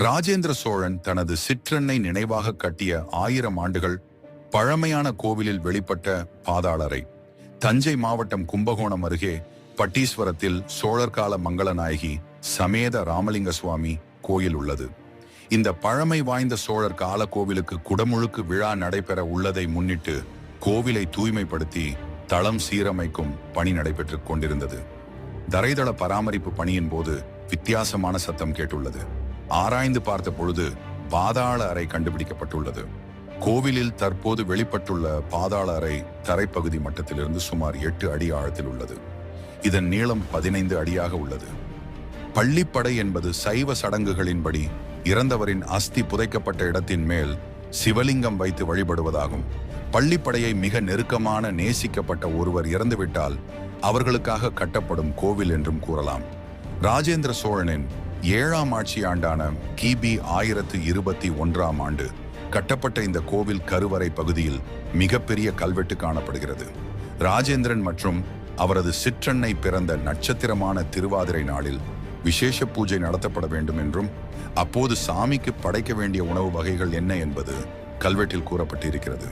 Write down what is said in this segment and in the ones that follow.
ராஜேந்திர சோழன் தனது சிற்றன்னை நினைவாக கட்டிய ஆயிரம் ஆண்டுகள் பழமையான கோவிலில் வெளிப்பட்ட பாதாளரை. தஞ்சை மாவட்டம் கும்பகோணம் அருகே பட்டீஸ்வரத்தில் சோழர் கால மங்களநாயகி சமேத ராமலிங்க சுவாமி கோயில் உள்ளது. இந்த பழமை வாய்ந்த சோழர் கால கோவிலுக்கு குடமுழுக்கு விழா நடைபெற உள்ளதை முன்னிட்டு கோவிலை தூய்மைப்படுத்தி தளம் சீரமைக்கும் பணி நடைபெற்றுக் கொண்டிருந்தது. தரைதள பராமரிப்பு பணியின் போது வித்தியாசமான சத்தம் கேட்டுள்ளது. ஆராய்ந்து பார்த்த பொழுது பாதாள அறை கண்டுபிடிக்கப்பட்டுள்ளது. கோவிலில் தற்போது வெளிப்பட்டுள்ள பாதாள அறை தரைப்பகுதி மட்டத்திலிருந்து சுமார் எட்டு அடி ஆழத்தில் உள்ளது. இதன் நீளம் பதினைந்து அடியாக உள்ளது. பள்ளிப்படை என்பது சைவ சடங்குகளின்படி இறந்தவரின் அஸ்தி புதைக்கப்பட்ட இடத்தின் மேல் சிவலிங்கம் வைத்து வழிபடுவதாகும். பள்ளிப்படையை மிக நெருக்கமான நேசிக்கப்பட்ட ஒருவர் இறந்துவிட்டால் அவர்களுக்காக கட்டப்படும் கோவில் என்றும் கூறலாம். ராஜேந்திர சோழனின் ஏழாம் ஆட்சி ஆண்டான கிபி ஆயிரத்து இருபத்தி ஒன்றாம் ஆண்டு கட்டப்பட்ட இந்த கோவில் கருவறை பகுதியில் மிகப்பெரிய கல்வெட்டு காணப்படுகிறது. ராஜேந்திரன் மற்றும் அவரது சிற்றன்னை பிறந்த நட்சத்திரமான திருவாதிரை நாளில் விசேஷ பூஜை நடத்தப்பட வேண்டும் என்றும் அப்போது சாமிக்கு படைக்க வேண்டிய உணவு வகைகள் என்ன என்பது கல்வெட்டில் கூறப்பட்டிருக்கிறது.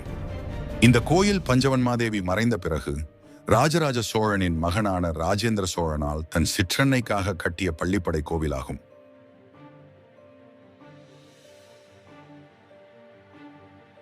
இந்த கோயில் பஞ்சவன்மாதேவி மறைந்த பிறகு ராஜராஜ சோழனின் மகனான ராஜேந்திர சோழனால் தன் சிற்றன்னைக்காக கட்டிய பள்ளிப்படை கோவிலாகும்.